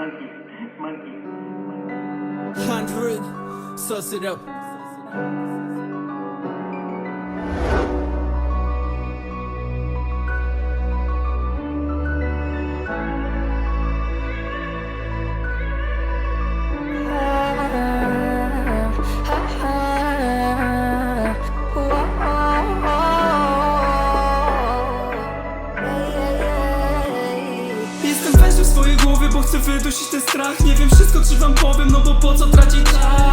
Monkey, monkey, Hundred, suss it up. Chcę wydusić ten strach. Nie wiem wszystko, czy wam powiem, no bo po co tracić czas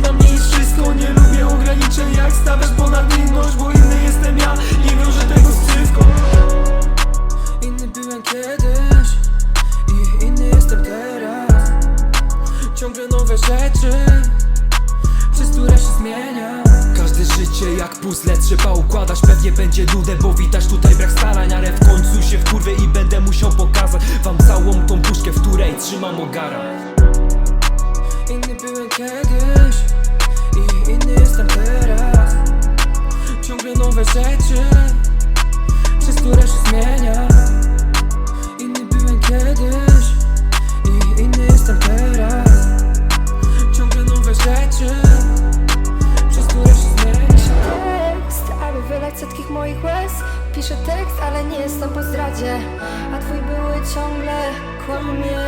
dla mnie jest wszystko Nie lubię ograniczeń, jak stawiasz ponad inność Bo inny jestem ja, nie wiążę tego z cywką Inny byłem kiedyś i inny jestem teraz. Ciągle nowe rzeczy przez które się zmienia. Każde życie jak puzzle trzeba układać Pewnie będzie nudę, bo widać tutaj brak starań Ale w końcu się wkurwię i będę musiał pokazać Wam całą tą puszkę, w której trzymam ogara. Inny byłem kiedyś tekst, ale nie jestem po zdradzie A twój były ciągle kłamie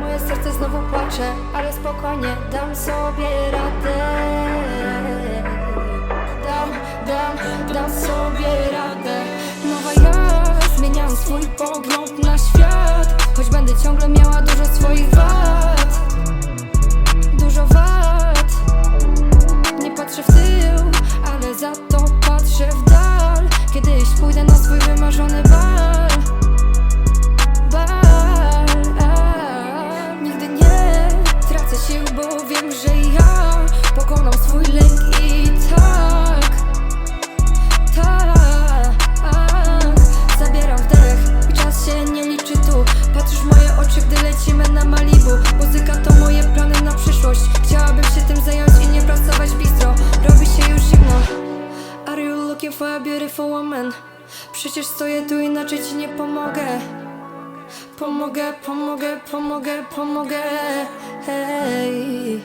Moje serce znowu płacze, ale spokojnie dam sobie radę. Dam, dam, dam sobie radę. Nowa ja, zmieniam swój pogląd na świat Choć będę ciągle miała dużo swoich wad na swój wymarzony bal. Bal. Nigdy nie tracę sił, bo wiem, że ja Pokonam swój lęk i tak Tak. Zabieram wdech i czas się nie liczy tu. Patrzysz moje oczy, gdy lecimy na Malibu. Muzyka to moje plany na przyszłość. Chciałabym się tym zająć i nie pracować bistro. Robi się już zimno. Are you looking for a beautiful woman? Przecież stoję tu, inaczej ci nie pomogę. Pomogę, pomogę, pomogę, pomogę. Hej